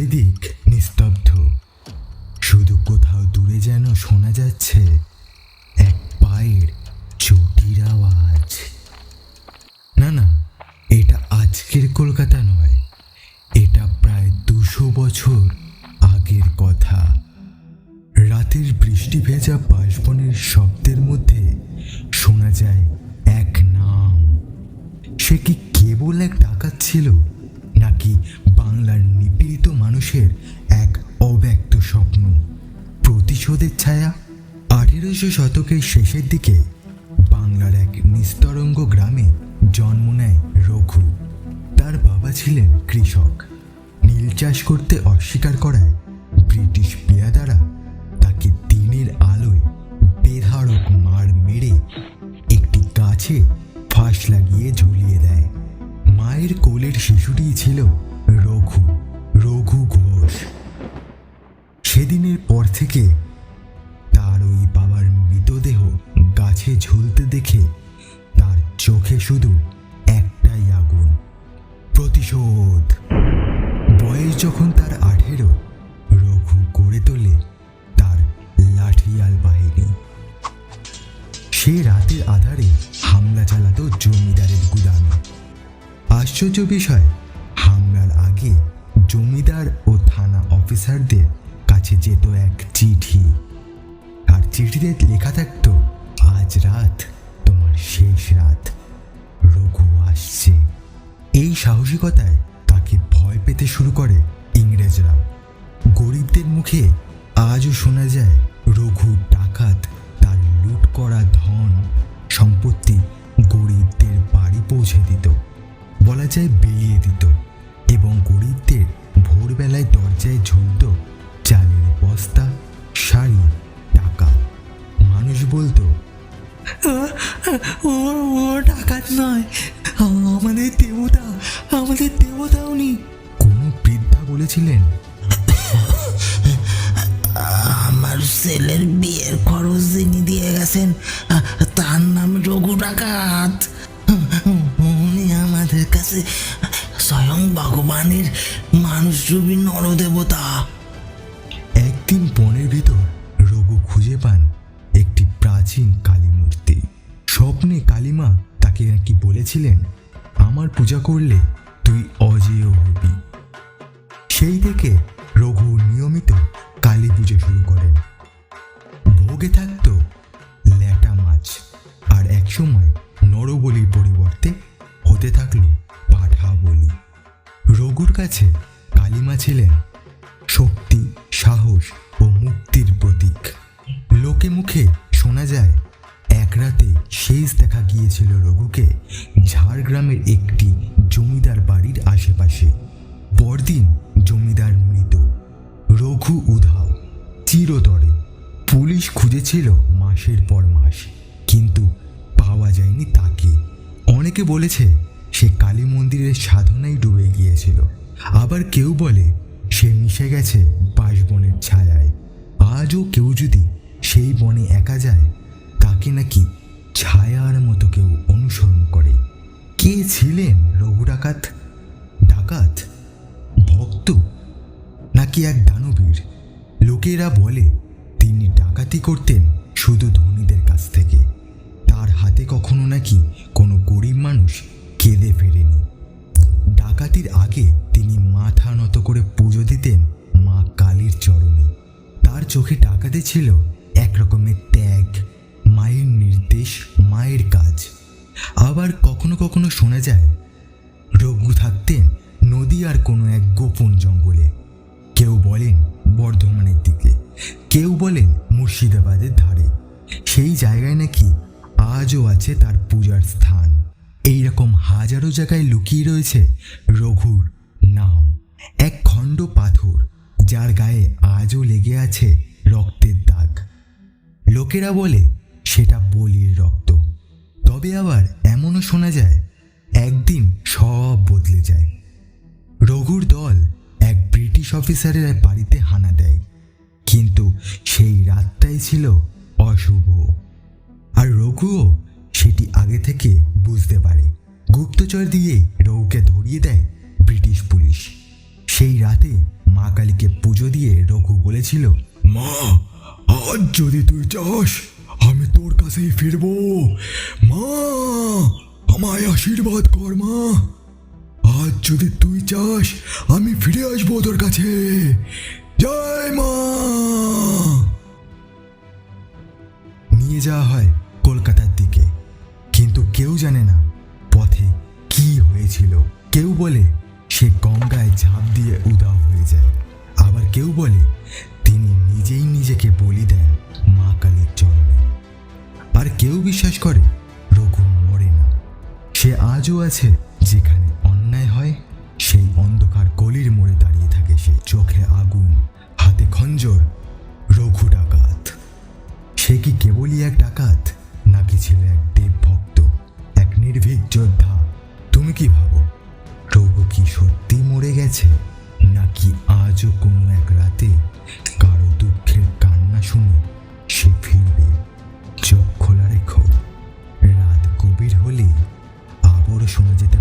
চারিদিক নিস্তব্ধ। শুধু কোথাও দূরে যেন শোনা যাচ্ছে এক পায়ের চটির আওয়াজ। না না, এটা আজকের কলকাতা নয়। এটা প্রায় দুশো বছর আগের কথা। রাতের বৃষ্টি ভেজা বাঁশবনের শব্দের মধ্যে শোনা যায় এক নাম। সে কি প্রতিশোধের ছায়া আঠেরোশো শতকের শেষের দিকে বাংলার এক নিস্তরঙ্গ গ্রামে জন্ম নেয় রঘু। তার বাবা ছিলেন কৃষক। নীল চাষ করতে অস্বীকার করায় ব্রিটিশ পেয়াদারা তাকে দিনের আলোয় বেধারক মার মেরে একটি গাছে ফাঁস লাগিয়ে ঝুলিয়ে দেয়। মায়ের কোলের শিশুটিই ছিল রঘু রঘু ঘোষ। সেদিনের পর থেকে গাছে ঝুলতে দেখে তার চোখে শুধু একটাই আগুন, প্রতিশোধ। বয়স যখন তার আঠেরো, রঘু গড়ে তোলে তার লাঠিয়াল বাহিনী। সে রাতের আধারে হামলা চালাতো জমিদারের গুদামে। আশ্চর্য বিষয়, হামলার আগে জমিদার ও থানা অফিসারদের কাছে যেত এক চিঠি। আর চিঠিতে লেখা থাকতো আজ রাত, তোমার শেষ রাত। রঘু আসছে। এই সাহসিকতায় তাকে ভয় পেতে শুরু করে ইংরেজরাও। গরিবদের মুখে আজও শোনা যায় রঘু ডাকাত তার লুট করা ধন সম্পত্তি গরিবদের বাড়ি পৌঁছে দিত, বলা যায় বেরিয়ে দিত এবং গরিবদের ভোরবেলায় দরজায় ঝুলত চালের বস্তা, শাড়ি, টাকা। মানুষ বলতো ও ও ডাকাত নয়। আমাদের দেবতা আমাদের দেবতা উনি কোনো বৃদ্ধা বলেছিলেন? আমার ছেলের বিয়ের খরচ যিনি দিয়ে গেছেন তার নাম রঘু ডাকাত। উনি আমাদের কাছে স্বয়ং ভগবানের মানুষরূপী নরদেবতা। একদিন বলেছিলেন, আমার পূজা করলে তুই অজেয় হবি। সেই থেকে রঘু নিয়মিত কালী পুজো শুরু করেন। ভোগে থাকতো ল্যাটা মাছ আর একসময় নরবলির পরিবর্তে হতে থাকল পাঠা বলি। রঘুর কাছে কালীমা ছিলেন শক্তি, সাহস ও মুক্তির প্রতীক। লোকে মুখে শোনা যায় এক রাতে শেষ দেখা গিয়েছিল রঘুকে ঝাড়গ্রামের একটি জমিদার বাড়ির আশেপাশে। পরদিন জমিদার মৃত। রঘু উধাও। চিরতরে। পুলিশ খুঁজেছিল মাসের পর মাস, কিন্তু পাওয়া যায়নি তাকে। অনেকে বলেছে সে কালী মন্দিরের সাধনায় ডুবে গিয়েছিল। আবার কেউ বলে সে মিশে গেছে বাঁশবনের ছায়ায়। আজও কেউ যদি সেই বনে একা যায় তাকে নাকি ছায়ার মতো কেউ অনুসরণ করে। কে ছিলেন রঘু ডাকাত? ডাকাত? ভক্ত? নাকি এক দানবীর? লোকেরা বলে, তিনি ডাকাতি করতেন শুধু ধনীদের কাছ থেকে। তার হাতে কখনো নাকি কোনো গরিব মানুষ কেঁদে ফেরেনি। ডাকাতির আগে তিনি মাথা নত করে পুজো দিতেন মা কালীর চরণে। তার চোখে ডাকাতি ছিল এক রকমের নির্দেশ মায়ের কাজ। আবার কখনো কখনো শোনা যায়, রঘু থাকতেন নদী আর কোনো এক গোপন জঙ্গলে। কেউ বলেন বর্ধমানের দিকে, কেউ বলেন মুর্শিদাবাদের ধারে। সেই জায়গায় নাকি আজও আছে তার পূজার স্থান। এই রকম হাজারো জায়গায় লুকিয়ে রয়েছে রঘুর নাম। এক খণ্ড পাথর, যার গায়ে আজও লেগে আছে রক্তের দাগ। লোকেরা বলে সেটা বলির রক্ত। তবে আবার এমনও শোনা যায়, একদিন সব বদলে যায়। রঘুর দল এক ব্রিটিশ অফিসারের বাড়িতে হানা দেয়, কিন্তু সেই রাতটাই ছিল অশুভ। আর রঘুও সেটি আগে থেকে বুঝতে পারে। গুপ্তচর দিয়ে রঘুকে ধরিয়ে দেয় ব্রিটিশ পুলিশ। সেই রাতে মা কালীকে পুজো দিয়ে রঘু বলেছিল, মা, আজ যদি তুই চাস আমি তোর কাছেই ফিরবো। মা, আমায় আশীর্বাদ কর, মা। আজ যদি তুই চাস, আমি ফিরে আসব তোর কাছে। জয় মা। নিয়ে যাওয়া হয় কলকাতার দিকে। কিন্তু কেউ জানে না পথে কি হয়েছিল। কেউ বলে সে গঙ্গায় ঝাঁপ দিয়ে উদাও হয়ে যায়। আবার কেউ বলে তিনি নিজেই নিজেকে বলি দেন। বিশ্বাস করে, রঘু মরে না। সে আজও আছে, যেখানে অন্যায় হয়, সেই অন্ধকার গলির মোড়ে দাঁড়িয়ে থাকে সে চোখে আগুন, হাতে খঞ্জর, রঘু ডাকাত। সে কি কেবলই এক ডাকাত, নাকি ছিল এক দেব ভক্ত এক নির্ভীক যোদ্ধা? তুমি কি ভাবো, রঘু কি সত্যি মরে গেছে? শোনা যেতে